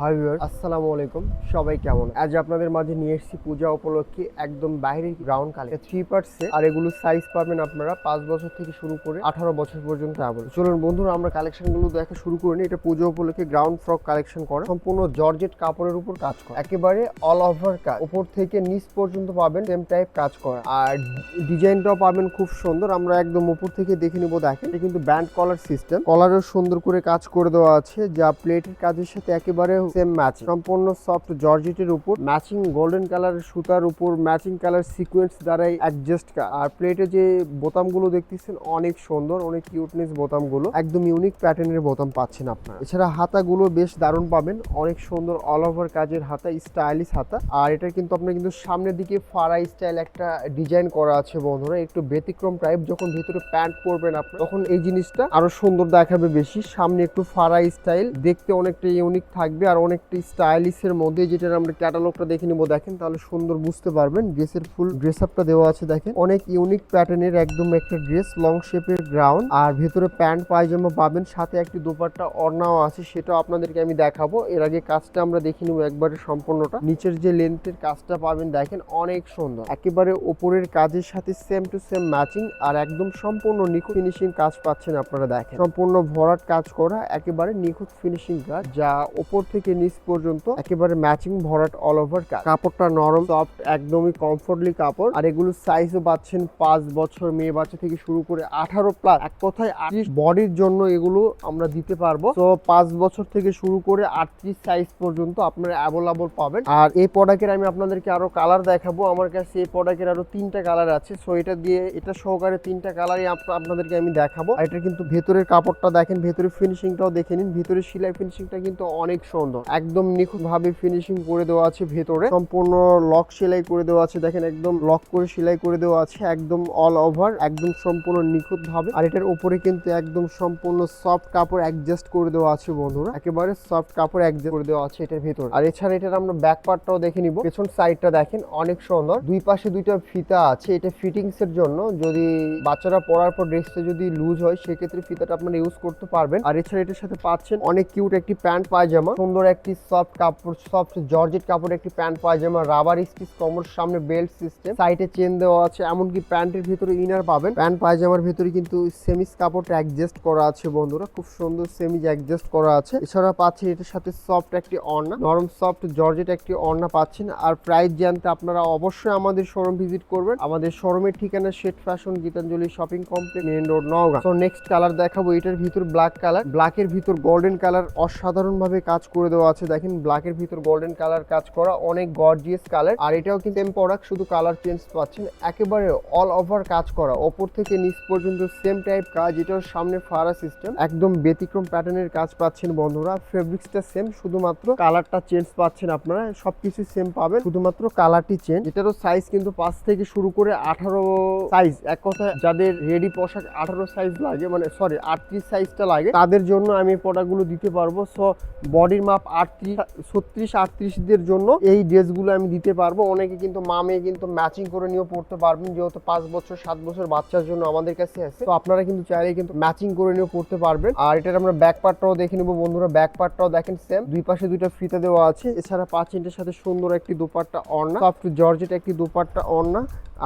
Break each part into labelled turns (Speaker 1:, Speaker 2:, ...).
Speaker 1: High viewer আসসালামু আলাইকুম সবাই কেমন? আজ আপনাদের মাঝে নিয়ে এসেছি পূজা উপলক্ষে একদম বাইরের গ্রাউন্ড কালে। থ্রি পার্ট আর এগুলো সাইজ পাবেন আপনারা পাঁচ বছর থেকে শুরু করে আঠারো বছর পর্যন্ত অ্যাভেলেবল চলুন বন্ধুরা, আমরা কালেকশনগুলো দেখা শুরু করে নিই। এটা পুজো উপলক্ষে গ্রাউন্ড ফ্রক কালেকশন করা। সম্পূর্ণ জর্জেট কাপড়ের উপর কাজ করা। একেবারে অল ওভার কাজ। উপর থেকে নিচ পর্যন্ত পাবেন সেম টাইপ কাজ করা। আর ডিজাইনটাও পাবেন খুব সুন্দর। আমরা একদম উপর থেকে দেখে নিব, দেখেন। এটা কিন্তু ব্যান্ড কলার সিস্টেম কলারও সুন্দর করে কাজ করে দেওয়া আছে। যা প্লেটের কাজের সাথে একেবারে সেম ম্যাচ সম্পূর্ণ সফট জর্জেটের উপর ম্যাচিং গোল্ডেন কালার সুতার উপর ম্যাচিং কালার সিকোয়েন্স দ্বারাই অ্যাডজাস্ট আর প্লেটে যে বোতামগুলো দেখতেছেন, অনেক সুন্দর, অনেক কিউটনেস বোতামগুলো। একদম ইউনিক প্যাটার্নের বোতাম পাচ্ছেন আপনারা। এছাড়া হাতাগুলো বেশ দারুণ পাবেন। অনেক সুন্দর অল ওভার কাজের হাতা স্টাইলিশ হাতা। আর এটা কিন্তু আপনার কিন্তু সামনের দিকে ফারা স্টাইল একটা ডিজাইন করা আছে বন্ধুরা। একটু ব্যতিক্রম টাইপ যখন ভিতরে প্যান্ট পরবেন আপনার, তখন এই জিনিসটা আরও সুন্দর দেখাবে বেশি। সামনে একটু ফারা স্টাইল দেখতে অনেকটা ইউনিক থাকবে আর অনেকটা স্টাইলিশের মধ্যে যেটা আমরা ক্যাটালগটা দেখে নিবো, দেখেন। তাহলে সুন্দর বুঝতে পারবেন, ড্রেসের ফুল ড্রেস আপটা দেওয়া আছে, দেখেন। অনেক ইউনিক প্যাটার্নের একদম একটা ড্রেস, লং শেপের গ্রাউন্ড আর ভেতরে প্যান্ট, পায়জামা পাবেন, সাথে একটি দোপাট্টা অর্ণাও আছে, সেটাও আপনাদেরকে আমি দেখাবো। এর আগে কাজটা আমরা দেখে নিবো একবারে সম্পূর্ণটা। নিচের যে লেন্থের কাজটা পাবেন, দেখেন, অনেক সুন্দর। একেবারে ওপরের কাজের সাথে সেম টু সেম ম্যাচিং আর একদম সম্পূর্ণ নিখুঁত ফিনিশিং কাজ পাচ্ছেন আপনারা, দেখেন। সম্পূর্ণ ভরাট কাজ করা, একেবারে নিখুঁত ফিনিশিং কাজ, যা ওপর থেকে নিচ পর্যন্ত একেবারে ম্যাচিং ভরাট অল ওভার কাপড়টা নরম সফট একদমই কমফোর্টলি কাপড়। আর এগুলো সাইজও পাচ্ছেন পাঁচ বছর, মেয়ে বাচ্চা থেকে শুরু করে আঠারো প্লাস এক কথায় আটত্রিশ বডির জন্য এগুলো আমরা দিতে পারব। তো পাঁচ বছর থেকে শুরু করে আটত্রিশ সাইজ পর্যন্ত আপনারা অ্যাভেলেবল পাবেন। আর এই প্রোডাক্টের আমি আপনাদেরকে আরও কালার দেখাবো। আমার কাছে এই প্রোডাক্টের আরও তিনটা কালার আছে। সো এটা দিয়ে, এটা সহকারে তিনটা কালারই আপনাদেরকে আমি দেখাবো। এটা কিন্তু ভেতরের কাপড়টা দেখেন, ভেতরের ফিনিশিংটাও দেখে নিন। ভেতরের সেলাই ফিনিশিংটা কিন্তু অনেক সুন্দর। একদম নিখুঁত ভাবে ফিনিশিং করে দেওয়া আছে ভেতরে। সম্পূর্ণ লক সেলাই করে দেওয়া আছে। দেখেন, একদম লক করে সেলাই করে দেওয়া আছে। একদম অল ওভার একদম সম্পূর্ণ নিখুঁত ভাবে আর এটার উপরে কিন্তু একদম সম্পূর্ণ সফট কাপড় অ্যাডজাস্ট করে দেওয়া আছে বন্ধুরা। একেবারে সফট কাপড় অ্যাডজাস্ট করে দেওয়া আছে এটার ভেতর। আর এছাড়া এটার আমরা ব্যাক পার্টটাও দেখে নিব। পেছন সাইডটা দেখেন, অনেক সুন্দর। দুই পাশে দুইটা ফিতা আছে। এটা ফিটিংস এর জন্য। যদি বাচ্চারা পরার পর ড্রেসটা যদি লুজ হয়, সেক্ষেত্রে ফিতাটা আপনারা ইউজ করতে পারবেন। আর এছাড়া এটার সাথে পাচ্ছেন অনেক কিউট একটি প্যান্ট পায়জামা। সুন্দর একটি সফট কাপড় সফট জর্জেট কাপড় একটি প্যান্ট পায়জামা রাবার স্টিচ কমর সামনে বেল্ট সিস্টেম সাইডে চেন দেওয়া আছে, এমনকি প্যান্টের ভিতরে ইনার পাবেন। প্যান্ট পায়জামার ভিতরে কিন্তু সেমিস কাপড়টা অ্যাডজাস্ট করা আছে বন্ধুরা, খুব সুন্দর সেমিজ অ্যাডজাস্ট করা আছে। এছাড়া পাচ্ছেন এটার সাথে সফট একটি অর্ণা নরম সফট জর্জেট একটি অর্ণা পাচ্ছেন। আর প্রাইস জানতে আপনারা অবশ্যই আমাদের শোরুম ভিজিট করবেন। আমাদের শোরুমের ঠিকানা Shet fashion, Gitanjali shopping complex main road Naogaon. তো নেক্সট কালার দেখাবো, এটার ভিতর ব্ল্যাক কালার ব্ল্যাকের ভিতর গোল্ডেন কালার অসাধারণ ভাবে কাজ করে দেওয়া আছে। দেখেন ব্ল্যাকের ভিতর গোল্ডেন কালার কাজ করা, অনেক গর্জিয়াস কালার আর এটাও কিন্তু সেম প্রোডাক্ট শুধু কালার চেঞ্জ পাচ্ছেন। একেবারে অল ওভার কাজ করা। ওপর থেকে নিচ পর্যন্ত সেম টাইপ কাজ এটার সামনে ফারা সিস্টেম একদম ব্যতিক্রম প্যাটার্নের কাজ পাচ্ছেন বন্ধুরা। ফেব্রিক্সটা সেম শুধুমাত্র কালারটা চেঞ্জ পাচ্ছেন আপনারা। সবকিছু সেম পাবেন, শুধুমাত্র কালারটি চেঞ্জ এটারও সাইজ কিন্তু পাঁচ থেকে শুরু করে আঠারো সাইজ এক কথা যাদের রেডি পোশাক আঠারো সাইজ লাগে মানে সরি আটত্রিশ সাইজটা লাগে, তাদের জন্য আমি প্রোডাক্টগুলো দিতে পারব। সো বডির মাপ আটত্রিশ, ছত্রিশ, আটত্রিশদের জন্য এই ড্রেসগুলো আমি দিতে পারব। অনেকে কিন্তু মামে কিন্তু ম্যাচিং করে নিয়েও পড়তে পারবেন, যেহেতু পাঁচ বছর, সাত বছর বাচ্চার জন্য আমাদের কাছে আছে। তো আপনারা কিন্তু চাইলে কিন্তু ম্যাচিং করে নিয়েও পড়তে পারবেন। আর এটার আমরা ব্যাক পার্টটাও দেখে নেব বন্ধুরা। ব্যাক পার্টটাও দেখেন সেম দুই পাশে দুইটা ফিতা দেওয়া আছে। এছাড়া পাঁচ ইঞ্চের সাথে সুন্দর একটি দোপাট্টা অর্ণা সফট জর্জেট একটি দোপাট্টা অর্ণা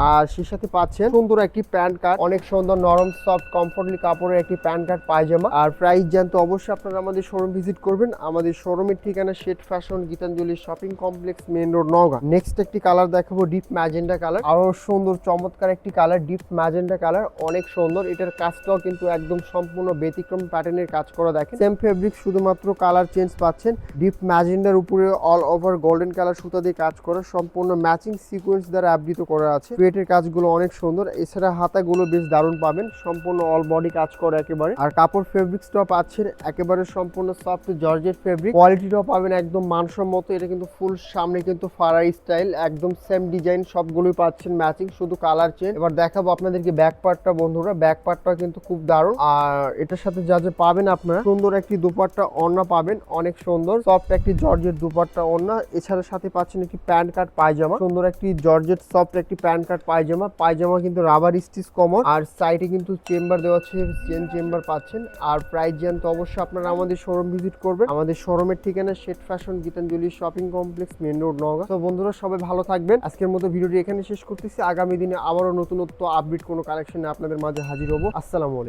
Speaker 1: আর সে সাথে পাচ্ছেন সুন্দর একটি প্যান্ট কার্ড অনেক সুন্দর নরম সফট কমফোর্টলি কাপড়ের একটি প্যান্ট কার্ড পায়জামা। আর প্রাইস জানতে অবশ্যই আপনারা আমাদের শোরুম ভিজিট করবেন। আমাদের শোরুমের ঠিকানা Shet fashion Gitanjali shopping complex main road, Naogaon. Next একটি কালার দেখাবো ডিপ ম্যাজেন্ডা কালার আরও সুন্দর, চমৎকার একটি কালার ডিপ ম্যাজেন্ডা কালার অনেক সুন্দর, এটার কাজটাও কিন্তু একদম সম্পূর্ণ ব্যতিক্রম প্যাটার্নের কাজ করা দেখেন। সেম ফেব্রিক শুধুমাত্র কালার চেঞ্জ পাচ্ছেন। ডিপ ম্যাজেন্ডার উপরে অল ওভার গোল্ডেন কালার সুতা দিয়ে কাজ করা, সম্পূর্ণ ম্যাচিং সিকোয়েন্স দ্বারা আবৃত করা আছে। পেটের কাজগুলো অনেক সুন্দর, এছাড়া হাতাগুলো বেশ দারুণ পাবেন। সম্পূর্ণ অল বডি কাজ করা একেবারে। আর কাপড় ফেব্রিক্সটাও পাচ্ছেন, একেবারে সম্পূর্ণ সফট জর্জেট ফেব্রিক কোয়ালিটিটাও পাবেন একদম মানসম্মত এটা কিন্তু ফুল সামনে কিন্তু ফারাই স্টাইল একদম সেম ডিজাইন সবগুলোই পাচ্ছেন ম্যাচিং শুধু কালার চেঞ্জ এবার দেখাবো আপনাদেরকে ব্যাক পার্টটা বন্ধুরা ব্যাক পার্টটা কিন্তু খুব দারুণ। আর এটার সাথে যা যা পাবেন আপনারা, সুন্দর একটি দুপাট্টা ওড়না পাবেন, অনেক সুন্দর। সফট একটি জর্জেট দুপাট্টা ওড়না, এছাড়া সাথে পাচ্ছেন একটি প্যান্ট কার্ড পায়জামা। সুন্দর একটি জর্জেট সফট একটি প্যান্ট কাট পায়জামা। পায়জামা কিন্তু রাবার স্টিচ কমন আর সাইডে কিন্তু চেম্বার দেওয়া আছে চেন চেম্বার পাচ্ছেন। আর প্রাইস জানতে অবশ্যই আপনারা আমাদের শোরুম ভিজিট করবেন। আমাদের শোরুমের ঠিকানা Shet fashion, Gitanjali shopping complex main road Naogaon তো বন্ধুরা, সবাই ভালো থাকবেন। আজকের মতো ভিডিওটি এখানে শেষ করতেছি। আগামী দিনে আবারও নতুনত্ব, আপডেট কোনো কালেকশনে আপনাদের মাঝে হাজির হব। আসসালামু আলাইকুম।